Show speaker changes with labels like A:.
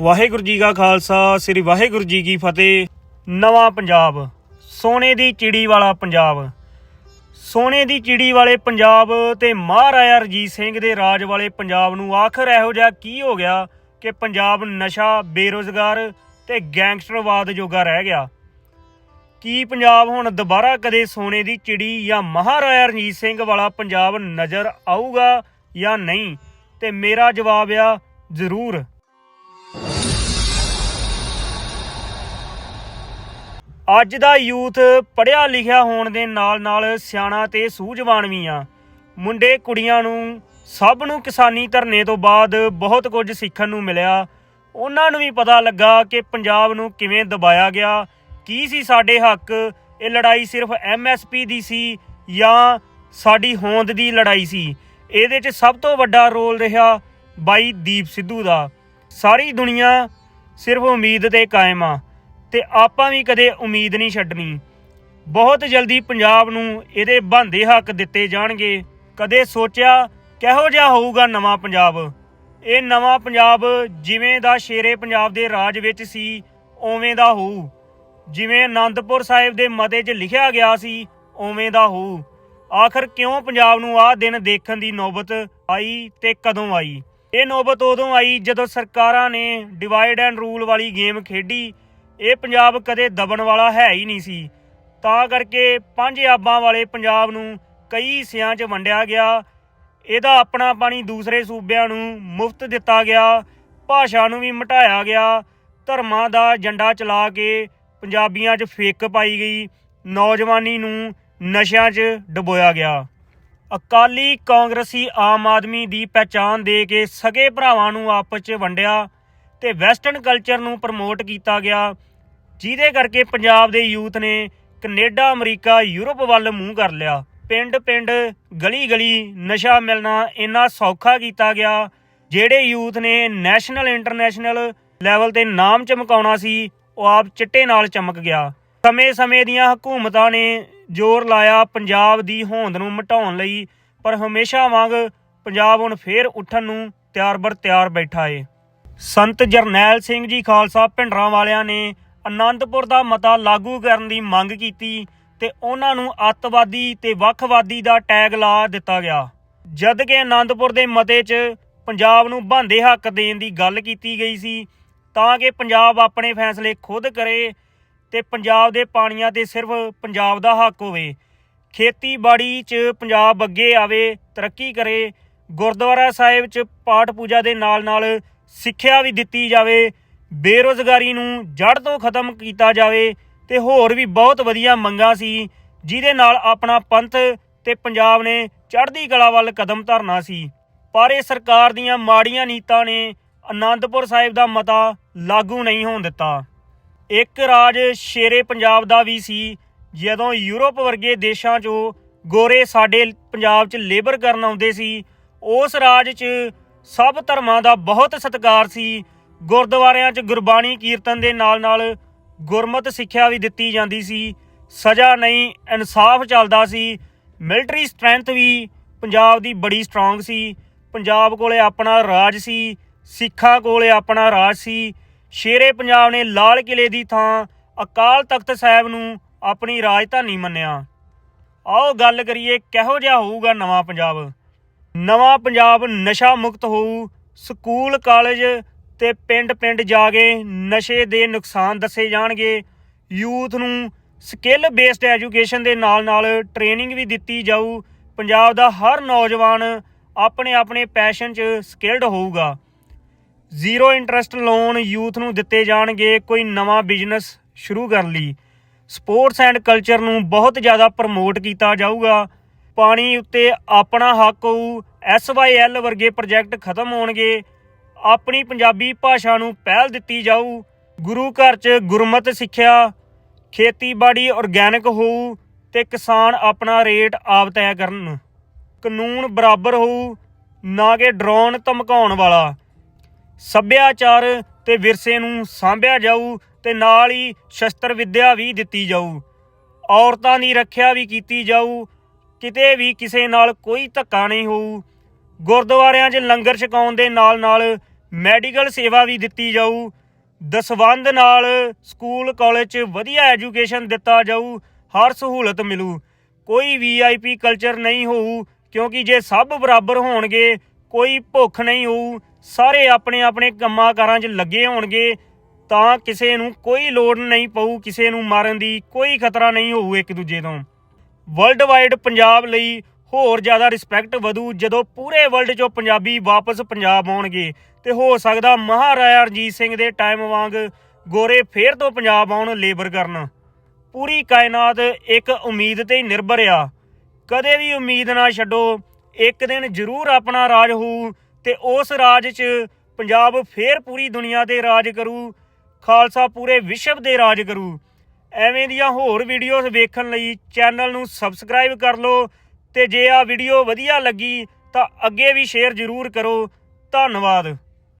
A: ਵਾਹਿਗੁਰੂ ਜੀ ਕਾ ਖਾਲਸਾ, ਸ੍ਰੀ ਵਾਹਿਗੁਰੂ ਜੀ ਕੀ ਫਤਿਹ। ਨਵਾਂ ਪੰਜਾਬ, ਸੋਨੇ ਦੀ ਚਿੜੀ ਵਾਲਾ ਪੰਜਾਬ। ਸੋਨੇ ਦੀ ਚਿੜੀ ਵਾਲੇ ਪੰਜਾਬ ਤੇ ਮਹਾਰਾਜਾ ਰਜੀਤ ਸਿੰਘ ਦੇ ਰਾਜ ਵਾਲੇ ਪੰਜਾਬ ਨੂੰ ਆਖਰ ਇਹੋ ਜਿਹਾ ਕੀ ਹੋ ਗਿਆ ਕਿ ਪੰਜਾਬ ਨਸ਼ਾ, ਬੇਰੋਜ਼ਗਾਰ ਤੇ ਗੈਂਗਸਟਰਵਾਦ ਜੋਗਾ ਰਹਿ ਗਿਆ? ਕੀ ਪੰਜਾਬ ਹੁਣ ਦੁਬਾਰਾ ਕਦੇ ਸੋਨੇ ਦੀ ਚਿੜੀ ਜਾਂ ਮਹਾਰਾਜਾ ਰਣਜੀਤ ਸਿੰਘ ਵਾਲਾ ਪੰਜਾਬ ਨਜ਼ਰ ਆਊਗਾ ਜਾਂ ਨਹੀਂ? ਤੇ ਮੇਰਾ ਜਵਾਬ ਆ, ਜ਼ਰੂਰ। ਅੱਜ ਦਾ ਯੂਥ ਪੜ੍ਹਿਆ ਲਿਖਿਆ ਹੋਣ ਦੇ ਨਾਲ-ਨਾਲ ਸਿਆਣਾ ਤੇ ਸੂਝਵਾਨ ਵੀ ਆ। ਮੁੰਡੇ ਕੁੜੀਆਂ ਨੂੰ ਸਭ ਨੂੰ ਕਿਸਾਨੀ ਧਰਨੇ ਤੋਂ ਬਾਅਦ ਬਹੁਤ ਕੁਝ ਸਿੱਖਣ ਨੂੰ ਮਿਲਿਆ। ਉਹਨਾਂ ਨੂੰ ਵੀ ਪਤਾ ਲੱਗਾ ਕਿ ਪੰਜਾਬ ਨੂੰ ਕਿਵੇਂ ਦਬਾਇਆ ਗਿਆ। ਕੀ ਸੀ ਸਾਡੇ ਹੱਕ? ਇਹ ਲੜਾਈ ਸਿਰਫ ਐਮਐਸਪੀ ਦੀ ਸੀ ਜਾਂ ਸਾਡੀ ਹੋਂਦ ਦੀ ਲੜਾਈ ਸੀ? ਇਹਦੇ 'ਚ ਸਭ ਤੋਂ ਵੱਡਾ ਰੋਲ ਰਿਹਾ ਬਾਈ ਦੀਪ ਸਿੱਧੂ ਦਾ। ਸਾਰੀ ਦੁਨੀਆ ਸਿਰਫ ਉਮੀਦ ਤੇ ਕਾਇਮ ਆ। ਤੇ ਆਪਾਂ ਵੀ ਕਦੇ ਉਮੀਦ ਨਹੀਂ ਛੱਡਣੀ। ਬਹੁਤ ਜਲਦੀ ਪੰਜਾਬ ਨੂੰ ਇਹਦੇ ਬੰਦੇ ਹੱਕ ਦਿੱਤੇ ਜਾਣਗੇ। ਕਦੇ ਸੋਚਿਆ ਕਿਹੋ ਜਿਹਾ ਹੋਊਗਾ ਨਵਾਂ ਪੰਜਾਬ? ਇਹ ਨਵਾਂ ਪੰਜਾਬ ਜਿਵੇਂ ਦਾ ਸ਼ੇਰੇ ਪੰਜਾਬ ਦੇ ਰਾਜ ਵਿੱਚ ਸੀ, ਉਵੇਂ ਦਾ ਹੋਊ। ਜਿਵੇਂ ਆਨੰਦਪੁਰ ਸਾਹਿਬ ਦੇ ਮਤੇ 'ਚ ਲਿਖਿਆ ਗਿਆ ਸੀ, ਉਵੇਂ ਦਾ ਹੋਊ। ਆਖਰ ਕਿਉਂ ਪੰਜਾਬ ਨੂੰ ਆਹ ਦਿਨ ਦੇਖਣ ਦੀ ਨੌਬਤ ਆਈ ਤੇ ਕਦੋਂ ਆਈ? ਇਹ ਨੌਬਤ ਉਦੋਂ ਆਈ ਜਦੋਂ ਸਰਕਾਰਾਂ ਨੇ ਡਿਵਾਈਡ ਐਂਡ ਰੂਲ ਵਾਲੀ ਗੇਮ ਖੇਡੀ ਇਹ ਪੰਜਾਬ ਕਦੇ ਦਬਣ ਵਾਲਾ ਹੈ ਹੀ ਨਹੀਂ ਸੀ। ਤਾਂ ਕਰਕੇ ਪੰਜ ਆਬਾਂ ਵਾਲੇ ਪੰਜਾਬ ਨੂੰ ਕਈ ਹਿੱਸਿਆਂ 'ਚ ਵੰਡਿਆ ਗਿਆ। ਇਹਦਾ ਆਪਣਾ ਪਾਣੀ ਦੂਸਰੇ ਸੂਬਿਆਂ ਨੂੰ ਮੁਫਤ ਦਿੱਤਾ ਗਿਆ। ਭਾਸ਼ਾ ਨੂੰ ਵੀ ਮਟਾਇਆ ਗਿਆ। ਧਰਮਾਂ ਦਾ ਝੰਡਾ ਚਲਾ ਕੇ ਪੰਜਾਬੀਆਂ 'ਚ ਫੇਕ ਪਾਈ ਗਈ। ਨੌਜਵਾਨੀ ਨੂੰ ਨਸ਼ਿਆਂ 'ਚ ਡੁਬੋਇਆ ਗਿਆ। ਅਕਾਲੀ ਕਾਂਗਰਸੀ ਆਮ ਆਦਮੀ ਦੀ ਪਹਿਚਾਣ ਦੇ ਕੇ ਸਗੇ ਭਰਾਵਾਂ ਨੂੰ ਆਪਸ 'ਚ ਵੰਡਿਆ ਤੇ ਵੈਸਟਰਨ ਕਲਚਰ ਨੂੰ ਪ੍ਰਮੋਟ ਕੀਤਾ ਗਿਆ। ਜਿਹਦੇ ਕਰਕੇ ਪੰਜਾਬ ਦੇ ਯੂਥ ਨੇ ਕੈਨੇਡਾ, ਅਮਰੀਕਾ, ਯੂਰਪ ਵੱਲ ਮੂੰਹ ਕਰ ਲਿਆ। ਪਿੰਡ ਪਿੰਡ ਗਲੀ ਗਲੀ ਨਸ਼ਾ ਮਿਲਣਾ ਇੰਨਾ ਸੌਖਾ ਕੀਤਾ ਗਿਆ, ਜਿਹੜੇ ਯੂਥ ਨੇ ਨੈਸ਼ਨਲ, ਇੰਟਰਨੈਸ਼ਨਲ ਲੈਵਲ ਤੇ ਨਾਮ ਚਮਕਾਉਣਾ ਸੀ, ਉਹ ਆਪ ਚਿੱਟੇ ਨਾਲ ਚਮਕ ਗਿਆ। ਸਮੇਂ-ਸਮੇਂ ਦੀਆਂ ਹਕੂਮਤਾਂ ਨੇ ਜ਼ੋਰ ਲਾਇਆ ਪੰਜਾਬ ਦੀ ਹੋਂਦ ਨੂੰ ਮਟਾਉਣ ਲਈ, ਪਰ ਹਮੇਸ਼ਾ ਵਾਂਗ ਪੰਜਾਬ ਹੁਣ ਫੇਰ ਉੱਠਣ ਨੂੰ ਤਿਆਰ-ਬਰ ਤਿਆਰ ਬੈਠਾ ਏ। ਸੰਤ ਜਰਨੈਲ ਸਿੰਘ ਜੀ ਖਾਲਸਾ ਭਿੰਡਰਾਂ ਵਾਲਿਆਂ ਨੇ ਅਨੰਦਪੁਰ ਦਾ ਮਤਾ ਲਾਗੂ ਕਰਨ ਦੀ ਮੰਗ ਕੀਤੀ ਤੇ ਉਹਨਾਂ ਨੂੰ ਅੱਤਵਾਦੀ ਤੇ ਵੱਖਵਾਦੀ ਦਾ ਟੈਗ ਲਾ ਦਿੱਤਾ ਗਿਆ। ਜਦ ਕਿ ਆਨੰਦਪੁਰ ਦੇ ਮਤੇ 'ਚ ਪੰਜਾਬ ਨੂੰ ਬਾਂਦੇ ਹੱਕ ਦੇਣ ਦੀ ਗੱਲ ਕੀਤੀ ਗਈ ਸੀ, ਤਾਂ ਕਿ ਪੰਜਾਬ ਆਪਣੇ ਫੈਸਲੇ ਖੁਦ ਕਰੇ ਤੇ ਪੰਜਾਬ ਦੇ ਪਾਣੀਆਂ ਤੇ ਸਿਰਫ ਪੰਜਾਬ ਦਾ ਹੱਕ ਹੋਵੇ। ਖੇਤੀਬਾੜੀ 'ਚ ਪੰਜਾਬ ਅੱਗੇ ਆਵੇ, ਤਰੱਕੀ ਕਰੇ, ਗੁਰਦੁਆਰਾ ਸਾਹਿਬ 'ਚ ਪਾਠ ਪੂਜਾ ਦੇ ਨਾਲ-ਨਾਲ ਸਿੱਖਿਆ ਵੀ ਦਿੱਤੀ ਜਾਵੇ ਬੇਰੋਜ਼ਗਾਰੀ ਨੂੰ ਜੜ ਤੋਂ ਖਤਮ ਕੀਤਾ ਜਾਵੇ ਤੇ ਹੋਰ ਵੀ ਬਹੁਤ ਵਧੀਆ ਮੰਗਾਂ ਸੀ, ਜਿਹਦੇ ਨਾਲ ਆਪਣਾ ਪੰਥ ਤੇ ਪੰਜਾਬ ਨੇ ਚੜ੍ਹਦੀ ਕਲਾ ਵੱਲ ਕਦਮ ਧਰਨਾ ਸੀ। ਪਰ ਇਹ ਸਰਕਾਰ ਦੀਆਂ ਮਾੜੀਆਂ ਨੀਤਾਂ ਨੇ ਆਨੰਦਪੁਰ ਸਾਹਿਬ ਦਾ ਮਤਾ ਲਾਗੂ ਨਹੀਂ ਹੋਣ ਦਿੱਤਾ। ਇੱਕ ਰਾਜ ਸ਼ੇਰੇ ਪੰਜਾਬ ਦਾ ਵੀ ਸੀ, ਜਦੋਂ ਯੂਰਪ ਵਰਗੇ ਦੇਸ਼ਾਂ 'ਚੋਂ ਗੋਰੇ ਸਾਡੇ ਪੰਜਾਬ 'ਚ ਲੇਬਰ ਕਰਨ ਆਉਂਦੇ ਸੀ, ਉਸ ਰਾਜ 'ਚ ਸਭ ਧਰਮਾਂ ਦਾ ਬਹੁਤ ਸਤਿਕਾਰ ਸੀ ਗੁਰਦੁਆਰਿਆਂ 'ਚ ਗੁਰਬਾਣੀ ਕੀਰਤਨ ਦੇ ਨਾਲ-ਨਾਲ ਗੁਰਮਤ ਸਿੱਖਿਆ ਵੀ ਦਿੱਤੀ ਜਾਂਦੀ ਸੀ। ਸਜ਼ਾ ਨਹੀਂ, ਇਨਸਾਫ ਚੱਲਦਾ ਸੀ। ਮਿਲਟਰੀ ਸਟਰੈਂਥ ਵੀ ਪੰਜਾਬ ਦੀ ਬੜੀ ਸਟਰੋਂਗ ਸੀ। ਪੰਜਾਬ ਕੋਲੇ ਆਪਣਾ ਰਾਜ ਸੀ, ਸਿੱਖਾਂ ਕੋਲੇ ਆਪਣਾ ਰਾਜ ਸੀ। ਸ਼ੇਰੇ ਪੰਜਾਬ ਨੇ ਲਾਲ ਕਿਲੇ ਦੀ ਥਾਂ ਅਕਾਲ ਤਖਤ ਸਾਹਿਬ ਨੂੰ ਆਪਣੀ ਰਾਜਧਾਨੀ ਮੰਨਿਆ। ਆਓ ਗੱਲ ਕਰੀਏ ਕਿਹੋ ਜਿਹਾ ਹੋਊਗਾ ਨਵਾਂ ਪੰਜਾਬ। ਨਵਾਂ ਪੰਜਾਬ ਨਸ਼ਾ ਮੁਕਤ ਹੋਊ, ਸਕੂਲ, ਕਾਲਜ ਤੇ ਪਿੰਡ-ਪਿੰਡ ਜਾ ਕੇ ਨਸ਼ੇ ਦੇ ਨੁਕਸਾਨ ਦੱਸੇ ਜਾਣਗੇ। ਯੂਥ ਨੂੰ ਸਕਿੱਲ ਬੇਸਡ ਐਜੂਕੇਸ਼ਨ ਦੇ ਨਾਲ-ਨਾਲ ਟ੍ਰੇਨਿੰਗ ਵੀ ਦਿੱਤੀ ਜਾਊ। ਪੰਜਾਬ ਦਾ ਹਰ ਨੌਜਵਾਨ ਆਪਣੇ ਆਪਣੇ ਪੈਸ਼ਨ 'ਚ ਸਕਿਲਡ ਹੋਊਗਾ। ਜ਼ੀਰੋ ਇੰਟਰਸਟ ਲੋਨ ਯੂਥ ਨੂੰ ਦਿੱਤੇ ਜਾਣਗੇ। ਕੋਈ ਨਵਾਂ ਬਿਜ਼ਨਸ ਸ਼ੁਰੂ ਕਰਨ ਲਈ। ਸਪੋਰਟਸ ਐਂਡ ਕਲਚਰ ਨੂੰ ਬਹੁਤ ਜ਼ਿਆਦਾ ਪ੍ਰਮੋਟ ਕੀਤਾ ਜਾਊਗਾ। ਪਾਣੀ ਉੱਤੇ ਆਪਣਾ ਹੱਕ ਹੋਊ। ਐਸਵਾਈਐਲ ਵਰਗੇ ਪ੍ਰੋਜੈਕਟ ਖਤਮ ਹੋਣਗੇ। ਆਪਣੀ ਪੰਜਾਬੀ ਭਾਸ਼ਾ ਨੂੰ ਪਹਿਲ ਦਿੱਤੀ ਜਾਊ। ਗੁਰੂ ਘਰ 'ਚ ਗੁਰਮਤ ਸਿੱਖਿਆ, ਖੇਤੀਬਾੜੀ ਆਰਗੈਨਿਕ ਹੋਊ ਤੇ ਕਿਸਾਨ ਆਪਣਾ ਰੇਟ ਆਪ ਤੈਅ ਕਰਨ। ਕਾਨੂੰਨ ਬਰਾਬਰ ਹੋਊ, ਨਾ ਕਿ ਡਰੋਨ ਧਮਕਾਉਣ ਵਾਲਾ। ਸੱਭਿਆਚਾਰ ਤੇ ਵਿਰਸੇ ਨੂੰ ਸਾਂਭਿਆ ਜਾਊ ਤੇ ਨਾਲ ਹੀ ਸ਼ਸਤਰ ਵਿੱਦਿਆ ਵੀ ਦਿੱਤੀ ਜਾਊ। ਔਰਤਾਂ ਦੀ ਰੱਖਿਆ ਵੀ ਕੀਤੀ ਜਾਊ, ਕਿਤੇ ਵੀ ਕਿਸੇ ਨਾਲ ਕੋਈ ਧੱਕਾ ਨਹੀਂ ਹੋਊ। ਗੁਰਦੁਆਰਿਆਂ 'ਚ ਲੰਗਰ ਛਕਾਉਣ ਦੇ ਨਾਲ ਨਾਲ ਮੈਡੀਕਲ ਸੇਵਾ ਵੀ ਦਿੱਤੀ ਜਾਊ। ਦਸਵੰਧ ਨਾਲ ਸਕੂਲ, ਕਾਲਜ 'ਚ ਵਧੀਆ ਐਜੂਕੇਸ਼ਨ ਦਿੱਤਾ ਜਾਊ, ਹਰ ਸਹੂਲਤ ਮਿਲੂ। ਕੋਈ ਵੀਆਈਪੀ ਕਲਚਰ ਨਹੀਂ ਹੋਊ, ਕਿਉਂਕਿ ਜੇ ਸਭ ਬਰਾਬਰ ਹੋਣਗੇ, ਕੋਈ ਭੁੱਖ ਨਹੀਂ ਹੋਊ, ਸਾਰੇ ਆਪਣੇ ਆਪਣੇ ਕੰਮਾਂ ਕਾਰਾਂ 'ਚ ਲੱਗੇ ਹੋਣਗੇ, ਤਾਂ ਕਿਸੇ ਨੂੰ ਕੋਈ ਲੋੜ ਨਹੀਂ ਪਊ, ਕਿਸੇ ਨੂੰ ਮਾਰਨ ਦੀ ਕੋਈ ਖਤਰਾ ਨਹੀਂ ਹੋਊ ਇੱਕ ਦੂਜੇ ਤੋਂ। ਵਰਲਡ ਵਾਈਡ ਪੰਜਾਬ ਲਈ ਹੋਰ ਜ਼ਿਆਦਾ ਰਿਸਪੈਕਟ ਵਧੂ ਜਦੋਂ ਪੂਰੇ ਵਰਲਡ 'ਚੋਂ ਪੰਜਾਬੀ ਵਾਪਸ ਪੰਜਾਬ ਆਉਣਗੇ। ਤੇ ਹੋ ਸਕਦਾ ਮਹਾਰਾਜਾ ਰਣਜੀਤ ਸਿੰਘ ਦੇ ਟਾਈਮ ਵਾਂਗ ਗੋਰੇ ਫੇਰ ਤੋਂ ਪੰਜਾਬ ਆਉਣ ਲੇਬਰ ਕਰਨ। ਪੂਰੀ ਕਾਇਨਾਤ ਇੱਕ ਉਮੀਦ ਤੇ ਹੀ ਨਿਰਭਰ ਆ। ਕਦੇ ਵੀ ਉਮੀਦ ਨਾ ਛੱਡੋ, ਇੱਕ ਦਿਨ ਜ਼ਰੂਰ ਆਪਣਾ ਰਾਜ ਹੋਊ ਤੇ ਉਸ ਰਾਜ 'ਚ ਪੰਜਾਬ ਫੇਰ ਪੂਰੀ ਦੁਨੀਆ ਤੇ ਰਾਜ ਕਰੂ, ਖਾਲਸਾ ਪੂਰੇ ਵਿਸ਼ਵ ਦੇ ਰਾਜ ਕਰੂ। ਐਵੇਂ ਦੀਆਂ ਹੋਰ ਵੀਡੀਓਜ਼ ਵੇਖਣ ਲਈ ਚੈਨਲ ਨੂੰ ਸਬਸਕ੍ਰਾਈਬ ਕਰ ਲਓ ਤੇ ਜੇ ਆ ਵੀਡੀਓ ਵਧੀਆ ਲੱਗੀ ਤਾਂ ਅੱਗੇ ਵੀ ਸ਼ੇਅਰ ਜ਼ਰੂਰ ਕਰੋ। ਧੰਨਵਾਦ।